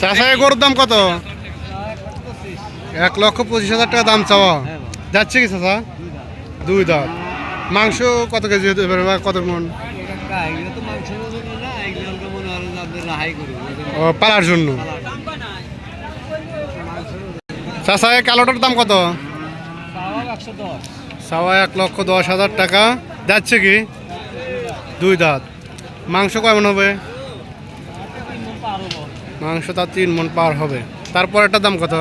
চাষা এই গরুর দাম কত? এক লক্ষ পঁচিশ হাজার টাকা দাম চাওয়া। যাচ্ছে কি চাষা? দুই দাঁত। মাংস কত কেজি হতে পারে বা কত মন? পালার জন্য। চাষা এই কালোটার দাম কত? সাওয়া এক লক্ষ দশ হাজার টাকা। যাচ্ছে কি? দুই দাঁত। মাংস কেমন হবে? মাংস তার তিন মন পার হবে। তারপর একটা দাম কত?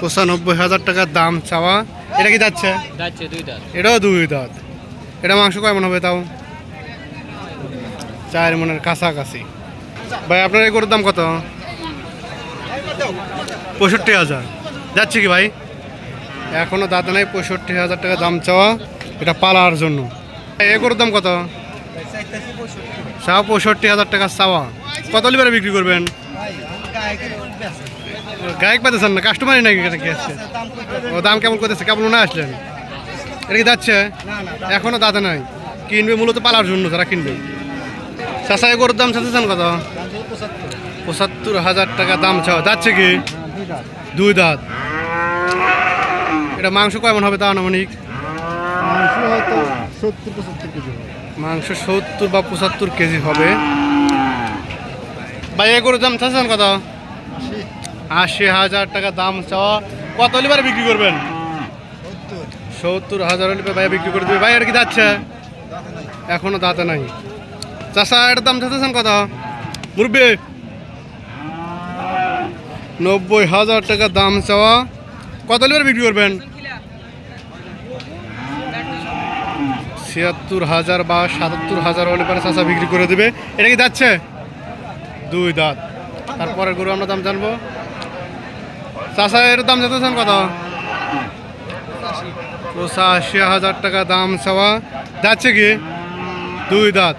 পঁচানব্বই। হাজার টাকার দাম চাওয়া। এটা কি যাচ্ছে? এটাও দুই দাঁত। এটা মাংস কেমন হবে তাও? চার মনের কাছাকাছি। ভাই আপনার এই গরুর দাম কত? পঁয়ষট্টি হাজার। যাচ্ছে কি ভাই? এখনও দাঁত নাই পঁয়ষট্টি হাজার টাকা দাম চাওয়া। এটা পালার জন্য। এই গরুর দাম কত? চাওয়া পঁয়ষট্টি হাজার টাকা চাওয়া। কত লিবারে বিক্রি করবেন? গায়ক পাতেছেন না কাস্টমারই নাকি আসছে ও দাম কেমন করতেছে? কেমন না আসলেন? এটা কি যাচ্ছে? এখনও দাঁতে নাই। কিনবে মূলত পালার জন্য যারা কিনবে। চাষা এই গরুর দাম চাচ্ছেন কত? পঁচাত্তর হাজার টাকা দাম চাও যাচ্ছে কি? দুই দাঁত। এটা মাংস কেমন হবে তা আনুমানিক? মাংস সত্তর বা পঁচাত্তর কেজি হবে। ভাই এই গরুর দাম চাচ্ছেন কত? আশি। হাজার টাকা দাম চাওয়া। কত লিবারে বিক্রি করবেন? সত্তর। হাজার হলে ভাই বিক্রি করে দেবে। ভাই এটা কি যাচ্ছে? এখনও দাঁতে নাই। চাষা এটার দাম চাচ্ছেন কত? মুরব্বী। নব্বই হাজার টাকা দাম চাওয়া। কত লিবারে বিক্রি করবেন? ছিয়াত্তর হাজার বা সাতাত্তর হাজার হলে পরে চাষা বিক্রি করে দেবে। এটা কি যাচ্ছে? দুই দাঁত। তারপরে গরু আমরা দাম জানব। চাষা এর দাম জানতেছেন কত? পঁচাশি হাজার টাকা দাম চাওয়া। যাচ্ছে কি? দুই দাঁত।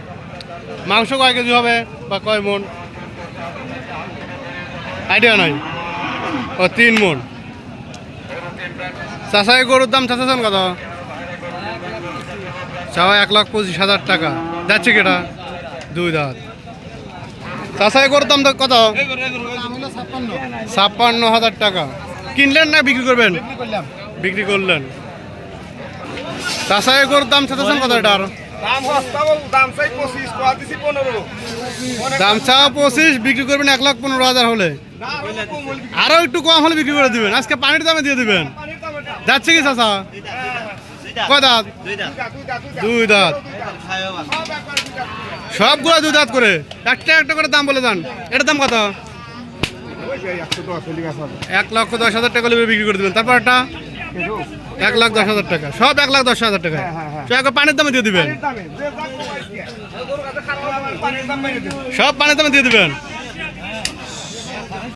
মাংস কয় কেজি হবে বা কয় মন? আইডিয়া নাই। ও, তিন মন। চাষা এই গরুর দাম চাচ্ছেন কত? চাওয়া এক লাখ পঁচিশ হাজার টাকা। যাচ্ছে কি এটা? দুই দাঁত। গরুর দাম তো কত ছাপ্পান্ন। হাজার টাকা। কিনলেন না বিক্রি করবেন? বিক্রি করলেন। গরুর দাম চাচ্ছেন কত এটার? দাম চাই পঁচিশ বিক্রি করবেন এক লাখ পনেরো হাজার হলে? আরও একটু কম হলে বিক্রি করে দিবেন। আজকে পানির দামে দিয়ে দিবেন। যাচ্ছে কি চাষা? কয় দাঁত? দুই দাঁত। সবগুলো দুই দাঁত করে। একটা একটা করে দাম বলে দেন এটার দাম কত। এক লক্ষ দশ হাজার টাকা বিক্রি করে দেবেন। তারপর একটা? এক লাখ দশ হাজার টাকা। সব এক লাখ দশ হাজার টাকা একবার পানির দামে দিয়ে দিবেন। সব পানির দামে দিয়ে দিবেন।